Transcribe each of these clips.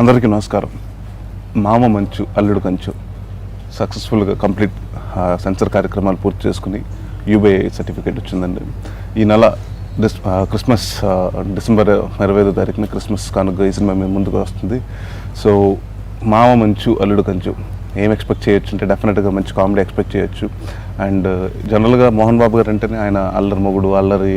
అందరికీ నమస్కారం. మామ మంచు అల్లుడు కంచు సక్సెస్ఫుల్గా కంప్లీట్ సెన్సర్ కార్యక్రమాలు పూర్తి చేసుకుని యూబీఐ సర్టిఫికేట్ వచ్చిందండి. ఈ నెల డిస్ క్రిస్మస్ డిసెంబర్ ఇరవై ఐదో తారీఖున క్రిస్మస్ కానుక ఈ సినిమా మేము ముందుకు వస్తుంది. సో మామ మంచు అల్లుడు కంచు ఏం ఎక్స్పెక్ట్ చేయొచ్చు అంటే డెఫినెట్గా మంచి కామెడీ ఎక్స్పెక్ట్ చేయొచ్చు. అండ్ జనరల్గా uh, మోహన్ బాబు గారు అంటేనే ఆయన అల్లరి మొగుడు అల్లరి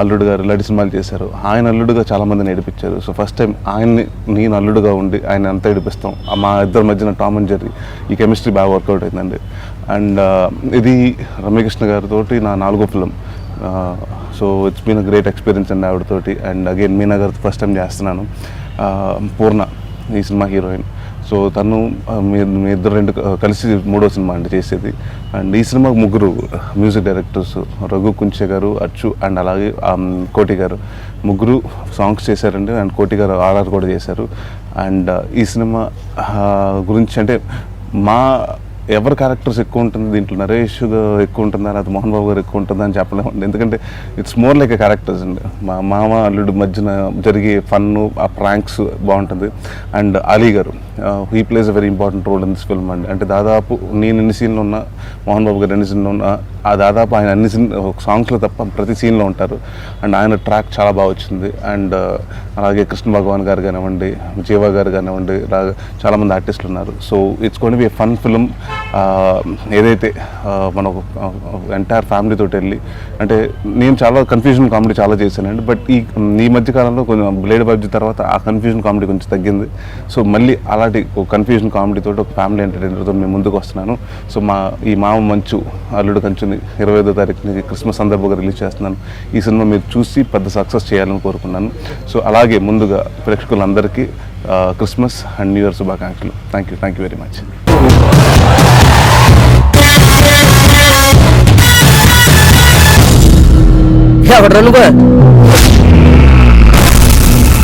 అల్లుడు గారు ఇలాంటి సినిమాలు చేశారు. ఆయన అల్లుడుగా చాలామందిని ఏడిపించారు సో ఫస్ట్ టైం ఆయన్ని నేను అల్లుడుగా ఉండి ఆయన అంతా ఏడిపిస్తాం మా ఇద్దరి మధ్యన టామ్ అండ్ జెర్రీ ఈ కెమిస్ట్రీ బాగా వర్కౌట్ అయిందండి. అండ్ uh, ఇది రమ్యకృష్ణ గారితో నా నాలుగో film so it's been a great experience అండి ఆవిడతోటి. And again Meena garu first time చేస్తున్నాను. Uh, పూర్ణ ఈ సినిమా హీరోయిన్ సో తను మీ మీ ఇద్దరు రెండు కలిసి మూడో సినిమా అండి చేసేది. అండ్ ఈ సినిమా ముగ్గురు మ్యూజిక్ డైరెక్టర్స్ రఘు కుంచె గారు అచ్చు అండ్ అలాగే కోటి గారు. ముగ్గురు సాంగ్స్ చేశారండి అండ్ కోటి గారు ఆర్ఆర్ కూడా చేశారు. అండ్ ఈ సినిమా గురించి అంటే మా ఎవరి క్యారెక్టర్స్ ఎక్కువ ఉంటుంది? దీంట్లో నరేష్ ఎక్కువ ఉంటుందా? లేకపోతే మోహన్ బాబు గారు ఎక్కువ ఉంటుందా అని చెప్పలేమండి. ఎందుకంటే ఇట్స్ మోర్ లైక్ క్యారెక్టర్స్ అండి. మా మామ అల్లుడు మధ్యన జరిగే ఫన్ ఆ ప్రాంక్స్ బాగుంటుంది. And Ali garu he plays a very important role in this film అండి. అంటే దాదాపు నేను ఎన్ని సీన్లు ఉన్నా మోహన్ బాబు గారు ఎన్ని సీన్లు ఉన్నా ఆ దాదాపు ఆయన అన్ని సీన్ సాంగ్స్లో తప్ప ప్రతి సీన్లో ఉంటారు. అండ్ ఆయన ట్రాక్ చాలా బాగా వచ్చింది. అండ్ అలాగే కృష్ణ భగవాన్ గారు కానివ్వండి జీవా గారు కానివ్వండి ఇలా చాలామంది ఆర్టిస్టులు ఉన్నారు. సో ఇట్స్ కొన్ని బి ఫన్ ఫిల్మ్ ఏదైతే మన ఎంటైర్ ఫ్యామిలీతో వెళ్ళి అంటే నేను చాలా కన్ఫ్యూజన్ కామెడీ చాలా చేశానండి బట్ ఈ ఈ మధ్య కాలంలో కొంచెం బ్లేడ్ బబ్జీ తర్వాత ఆ కన్ఫ్యూజన్ కామెడీ కొంచెం తగ్గింది. సో మళ్ళీ అలాంటి కన్ఫ్యూజన్ కామెడీతో ఒక ఫ్యామిలీ ఎంటర్టైనర్తో మేము ముందుకు వస్తున్నాను. సో మా ఈ మామ మంచు అల్లుడు కంచుని ఇరవై ఐదో తారీఖుని క్రిస్మస్ సందర్భంగా రిలీజ్ చేస్తున్నాను. ఈ సినిమా మీరు చూసి పెద్ద సక్సెస్ చేయాలని కోరుకున్నాను. సో అలాగే ముందుగా ప్రేక్షకులందరికీ క్రిస్మస్ అండ్ న్యూ ఇయర్ శుభాకాంక్షలు. Thank you thank you very much ஆகட்டும்